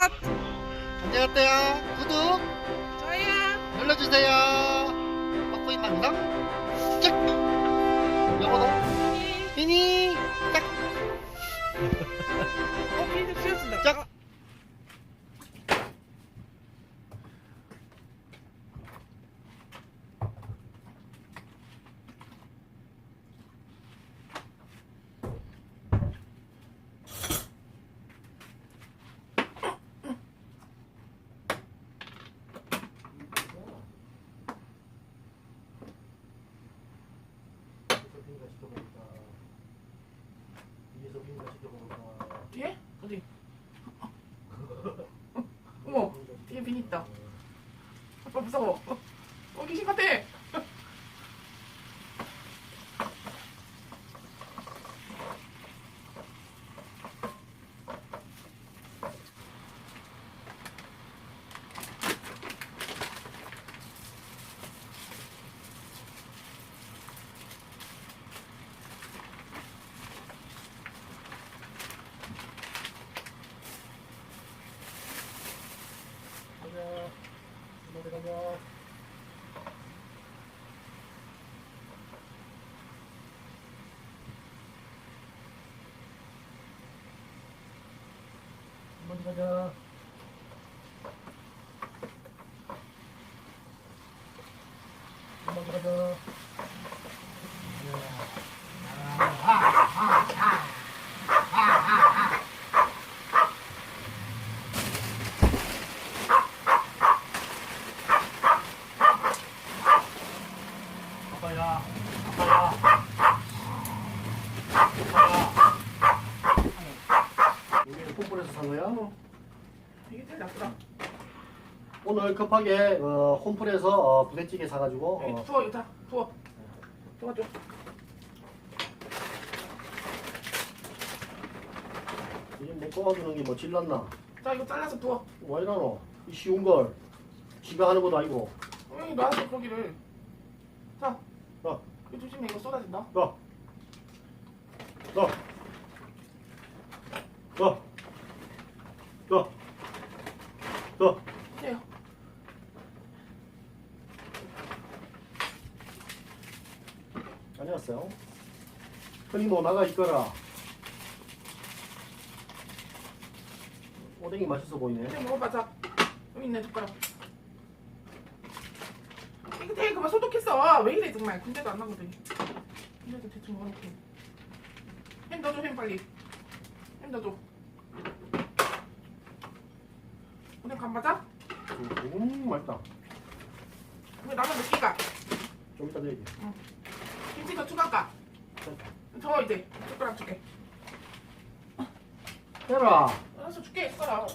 안녕하세요. 구독 저야 눌러주세요. 빡보이 만상 짝. 영어로 미니 짝. 어 비닐 씌워준다 짝. 뒤에? 어디? 어머 뒤에 비닐 있다 아빠 무서워 어 귀신 같아 가자. 먼저 가자. 아빠야, 아빠야, 아빠야. 여기는 홈플에서 산 거야? 어머 이게 제일 낫더라 오늘 급하게 어, 홈플에서 어, 부대찌개 사가지고 어, 부어 이거 다. 부어. 도와줘. 이제 뭐 도와주는 게 뭐 질렀나? 자 이거 잘라서 부어. 왜 이러노? 이 쉬운 걸. 지가 하는 것도 아니고. 여기 놔줘 거기를. 자. 어. 이거 조심해 이거 쏟아진다. 너, 너, 너, 너, 너. 안녕하세요. 흔히 뭐 나가 있거라. 오뎅이 맛있어 보이네. 이제 먹어봐 자 여기 있네 젓가락 이거 되게 그만 소독했어 왜 이래 정말 군대도 안 나거든 군대도 대충 먹어놓고 햄 넣어줘 햄 빨리 햄 넣어줘 오늘 간 맞아? 음, 맛있다. 왜 나만 느끼가 좀 이따 내야지. 더 추가할까? 더 이제 젓가락 줄게 해라. 알았어 줄게 숟가락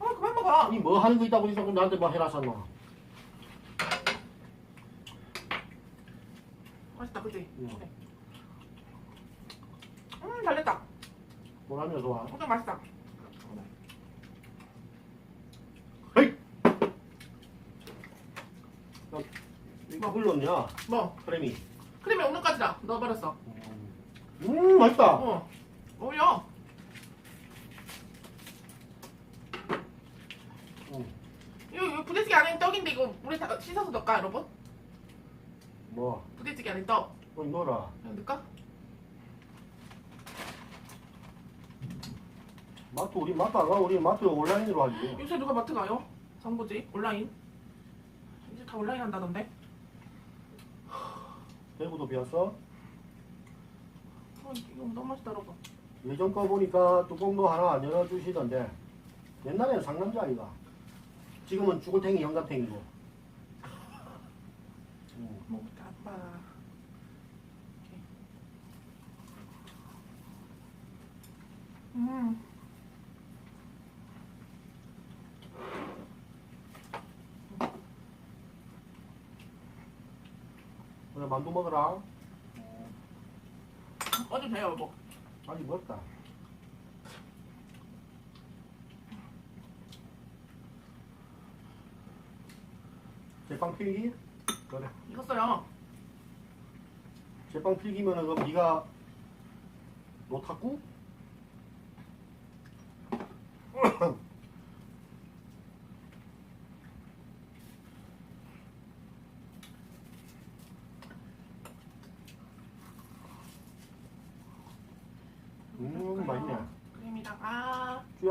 아 그만 먹어 니 뭐 하는 거 있다고 자꾸 나한테 뭐 해라 샀나? 맛있다 그치? 응. 음 잘됐다 뭐라면 좋아. 엄청 맛있다 헤이. 야, 이거 흘렀냐? 뭐 크림이. 크림이 오늘까지 다 넣어버렸어 음, 맛있다. 어 어울려 음, 이거, 이거 부대찌개 안에 떡인데 이거 물에 다 씻어서 넣을까 여러분? 뭐, 부대찌개 안에 떡 어, 넣어라. 그냥 넣을까? 마트 우리 마트 안 가? 우리 마트 온라인으로 하지. 요새 누가 마트 가요? 장보지 온라인 이제 다 온라인 한다던데 대구도 비었어? 어, 이거 너무 맛있다 여러분. 예전 거 보니까 뚜껑도 하나 안 열어주시던데 옛날에는 상남자 아이가. 지금은 죽을탱이 영감탱이고. 음, 먹을게 아빠 이렇게. 음 만두 먹어라. 어디 돼요 여보 아직 멀다. 제빵 필기? 그래. 익었어요. 제빵 필기면은 그럼 네가 노 탔고?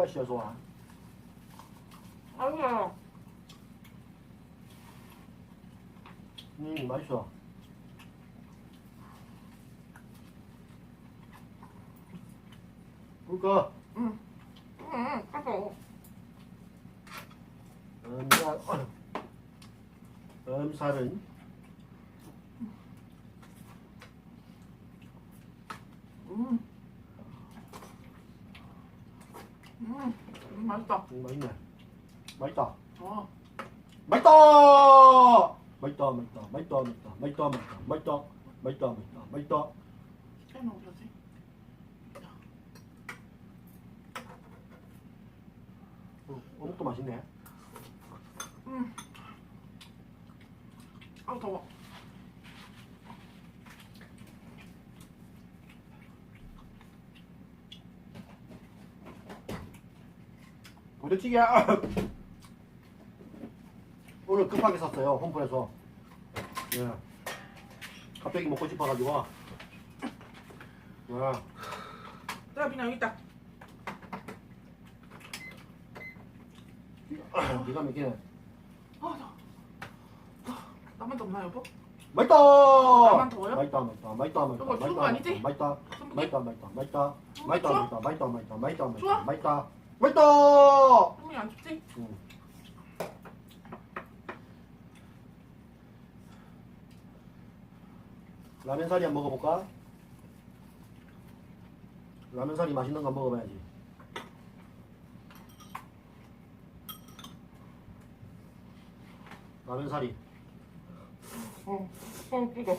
쭈야씨 어서 와. 아니야. 음 맛있어. 그러니까 응. 응, 가서. 음살 음살은 음. 음, 음, 맛있다. 음, 맛있네. 맛있다. 어. 맛있다. 맛있다. 맛있다. 맛있다. 맛있다. 맛있다. 맛있다. 맛있다. 맛있다. 맛있다. 맛있다. 깨는 어디지? 어, 어묵도 맛있네. 음. 아우 더워. 부대찌개. 오늘 급하게 샀어요. 홈플에서. 예. 갑자기 먹고 싶어가지고. 예. 자, 그냥 여기 있다. 기가 막히네. 아, 더워. 아, 나만 덥나 여보? 맛있다. 나만 더워요? 맛있다. 맛있다. 맛있다. 맛있다. 이거 추운 거 맛있다. 아니지? 맛있다. 맛있다. 맛있다. 맛있다. 맛있다. 맛있다. 맛있다. 맛있다. 맛있다. 추워? 맛있다. 맛있다. 맛있다. 손이 안 춥지? 응. 라면 사리 한번 먹어볼까? 라면 사리 맛있는 거 먹어봐야지. 라면 사리. 어, 어, 뜨거.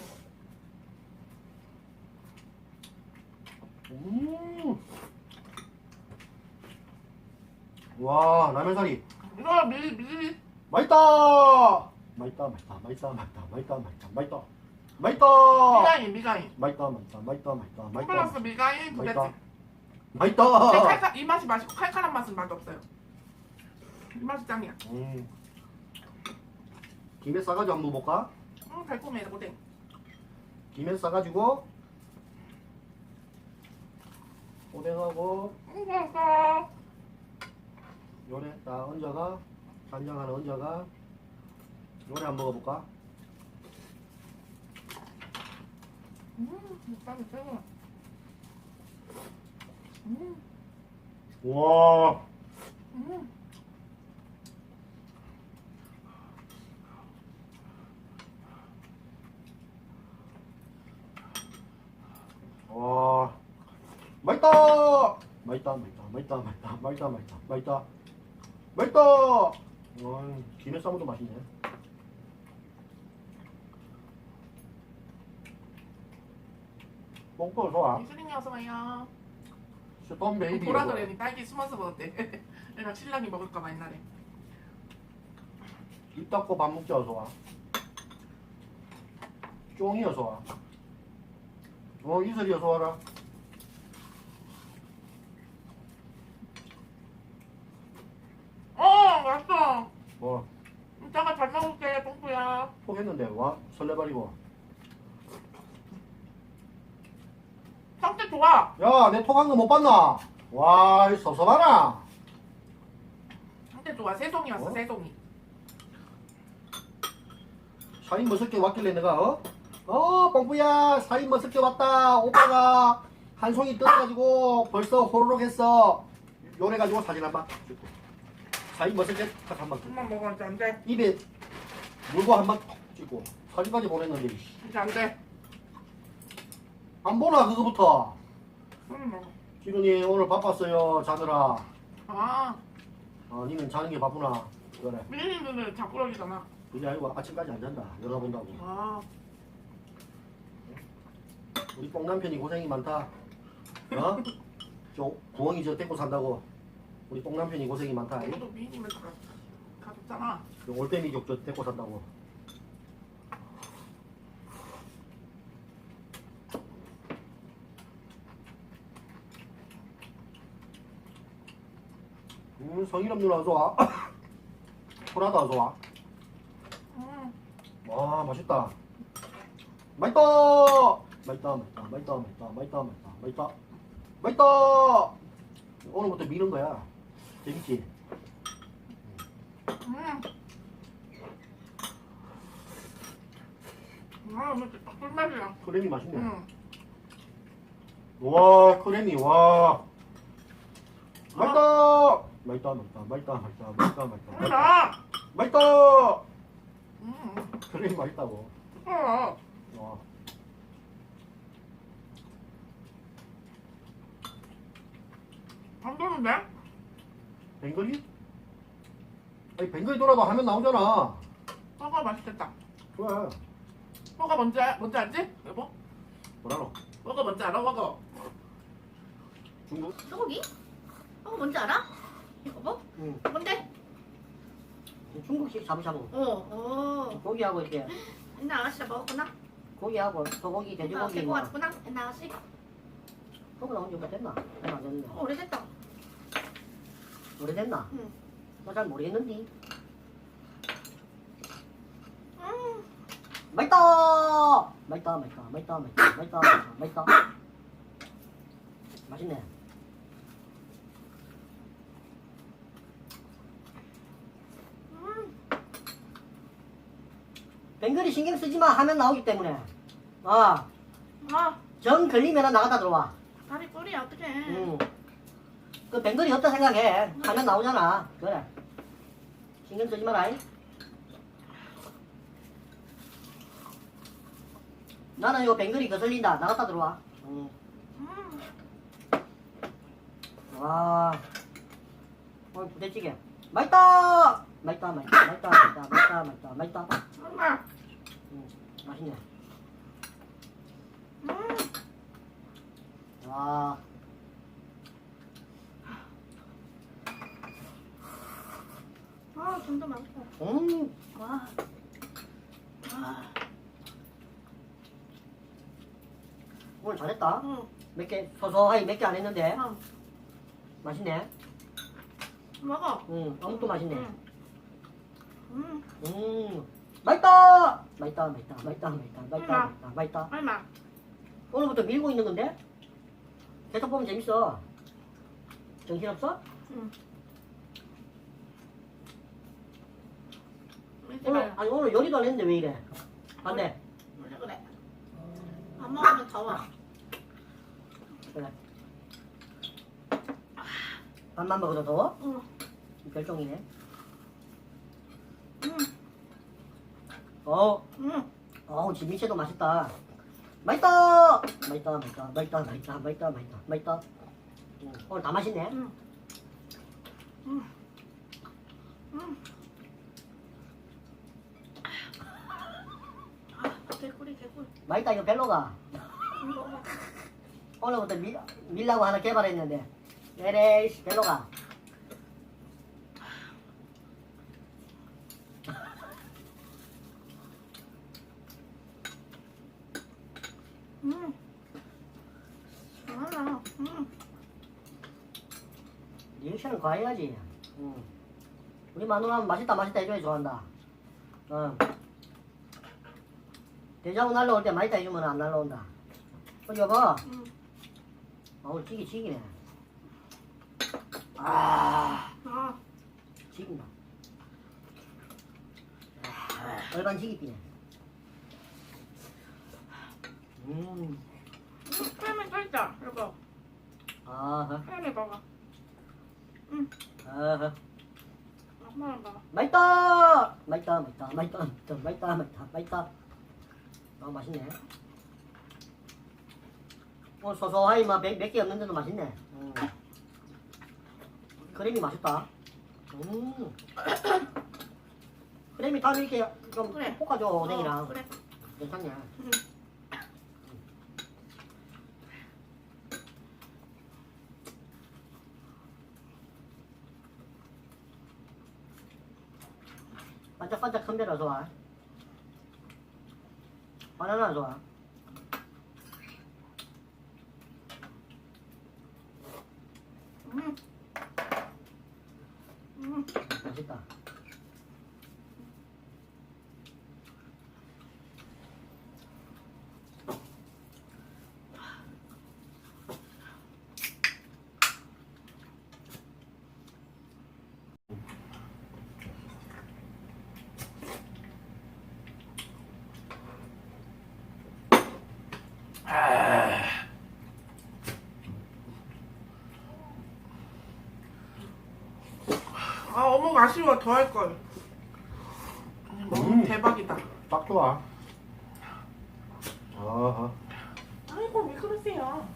음. 와 라면 사리. 이거 미리 미리. 맛있다. 맛있다. 맛있다. 맛있다. 맛있다. 맛있다. 맛있다. 맛있다. 맛있다. 미가인 미가인. 맛있다. 맛있다. 맛있다. 맛있다. 맛있다. 콤플러스 미가인 맛있다. 맛있다. 칼칼 이 맛이 맛있고 칼칼한 맛은 맛 없어요. 이 맛이 짱이야. 음. 김에 싸가지고 한번 볼까? 음, 달콤해 오뎅. 김에 싸가지고 오뎅하고 음, 맛있어. 요래 딱 얹어가 간장 하나 얹어가 요래 한번 먹어볼까? 음, 육감이 최고. 음, 와 음. 와 맛있다 맛있다 맛있다 맛있다 맛있다 맛있다 맛있다 맛있다 맛있다. 와 김에 싸먹도 맛있네. 뽕뽕 좋아. 이슬링이 어서 와요. 스톤 베이비 보라 그래니 딸기 숨어서 먹었대. 내가 신랑이 먹을까봐 옛날에. 입 닫고 밥 먹자 어서 와. 쫑이 어서 와. 어, 이슬이 어서 와라 어, 맛있어. 뭐 이따가 잘 먹을게, 뽕뿌야. 포기했는데 와 설레발이고 상태 좋아. 야내 토간 거못 봤나 와이 섭섭하나 상태 좋아. 새송이 왔어, 어? 새송이. 사인 머쓱게 왔길래 내가 어? 어 뻥뿌야 사인 머쓱게 왔다 오빠가 한 송이 뜯어가지고 벌써 호로록 했어 요래가지고 사진 한번 사인 머쓱게 딱 한번 찍고 한번 먹었는데 안 돼. 입에 물고 한번 톡 찍고 사진까지 보냈는데 이씨. 이제 안 돼. 안 보나 그거부터 음, 먹어. 지훈이 오늘 바빴어요 자느라 아, 어 니는 자는 게 바쁘나 그래 밀리는 자꾸러기잖아. 그게 아니고 아침까지 안 잔다 열어 본다고 아, 우리 뽕남편이 고생이 많다 어? 저 구멍이 저 떼고 산다고 우리 뽕남편이 고생이 많다 이? 이것도 미인이면 가, 가졌잖아. 저 올빼미 족저 떼고 산다고 음 성일업 누나 어서 와 소라다 어서와 음, 와 맛있다 맛있다 맛있다 맛있다 맛있다 맛있다 맛있다 맛있다 맛있다 맛있다 오늘부터 미는 거야 재밌지? 음. 아, 꿀맛이야. 크림이 맛있네. 응. 와, 크림이, 와. 맛있다! 맛있다, 맛있다, 맛있다, 맛있다, 맛있다, 맛있다. 맛있다. 맛있다! 음. 크림이 맛있다고. 어. 와. 안 되는데? 뱅거리? 아니, 뱅거리 돌아봐 하면 나오잖아. 허가 맛있겠다. 그래. 허가 뭔지, 알- 뭔지 알지? 여보? 뭐라노? 허가 뭔지 알아, 허가? 중국? 소고기? 어 뭔지 알아? 여보? 응. 뭔데? 중국식 샤브샤브. 어, 어. 고기하고 이렇게 옛날 아가씨가 먹었구나. 고기하고 소고기, 돼지고기 아, 데리고 뭐 왔구나. 옛날 아가씨. 그거 나온 지 오래됐나? 얼마 안 됐는데. 어, 오래됐다. 오래됐나? 응. 나잘 모르겠는데. 음, 맛있다! 맛있다, 맛있다, 맛있다, 맛있다, 맛있다, 맛있다. 맛있네. 앵글이 신경 쓰지 마 하면 나오기 때문에. 아, 아, 정 걸리면 나갔다 들어와. 다리 꼬리야, 어떡해. 응. 그 뱅글이 없다 생각해. 하면 나오잖아. 그래. 신경 쓰지 마라. 나는 이거 뱅글이 거슬린다. 나갔다 들어와. 응. 음. 와. 어, 부대찌개. 맛있다! 맛있다, 맛있다, 맛있다, 맛있다, 맛있다, 맛있다. 맛있다. 엄마. 맛있네. 음, 와. 아, 좀더 많고. 음, 와. 아, 오늘 잘했다. 응. 몇 개? 소소하게 몇 개 안 했는데? 어, 맛있네. 먹어. 응 아무것도 맛있네. 응. 음, 음. 맛있다 맛있다 맛있다 맛있다 맛있다 맛있다 음. 맛있다 맛있다 얼마? 오늘부터 밀고 있는 건데 계속 보면 재밌어 정신없어? 이렇게 오늘. 아니 오늘 요리도 안 했는데 왜 이래 안돼 원래 그래. 안 먹으면 더워. 그래 밥만 먹어도 더워? 응. 별종이네 어, 음, 어우, 진미채도 맛있다. 맛있다! 맛있다, 맛있다, 맛있다, 맛있다, 맛있다, 맛있다, 맛있다. 음, 오늘 다 맛있네. 음. 음. 음. 아, 개꿀이 개꿀. 맛있다, 이거 별로가. 오늘부터 밀, 밀라고 하나 개발했는데. 에레이씨, 별로가. 과해야지 응. 우리 마누라는 맛있다 맛있다 해줘야 좋아한다 응. 대자고 날라올 때 맛있다 해주면 안 날라온다 어 여보 음. 아 오늘 찌개 찌기네 아 아, 찌긴다 아, 얼반 찌기비네 음 음, 크림이 껴있다. 이거. 아하 크림이 먹어. 맛있다! 맛있다, 맛있다, 맛있다, 맛있다, 맛있다, 맛있다, 맛있다. 어, 맛있네. 어, 소소하이, 막, 몇, 몇개 없는데도 맛있네. 음. 크림이 맛있다. 음. 크림이 따로 이렇게 좀 그래. 볶아줘, 어, 오뎅이랑. 그래. 괜찮냐 반짝반짝 큰 배라 좋아 바나나 좋아 음. 음. 맛있다 아 어묵 아쉬워 더 할 걸. 음. 대박이다. 딱 좋아. 아하. 아이고 왜 그러세요?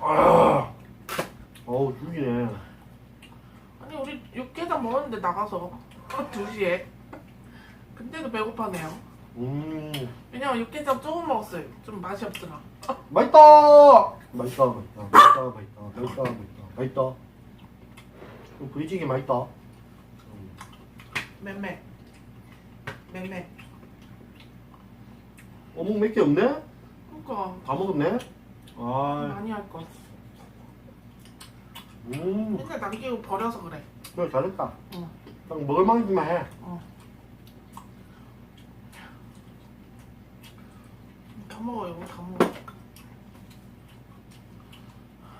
아. 어우, 죽이네. 아니 우리 육개장 먹었는데 나가서 2시에 근데도 배고파네요 음. 왜냐면 육개장 조금 먹었어요 좀 맛이 없더라 맛있다! 맛있다, 맛있다, 맛있다, 맛있다, 맛있다, 맛있다, 맛있다. 음, 부리지게 맛있다. 맴매 맴매 어묵 몇 개 없네? 그니까 다 먹었네? 아, 많이 할걸 음, 맨날 남기고 버려서 그래 그래, 잘했다. 응. 딱 먹을 만큼만 해. 다 먹어 이거 다 먹어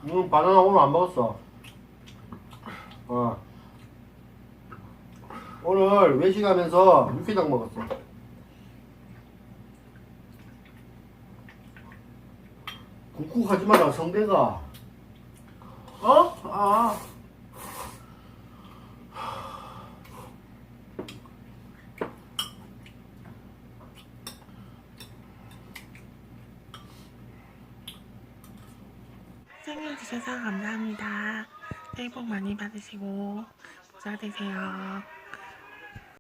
음, 바나나 오늘 안 먹었어. 어. 오늘 외식하면서 육개장 먹었어. 쿡쿡하지 마라, 성대가. 어? 아 생일 주셔서 감사합니다. 새해 복 많이 받으시고 부자 되세요.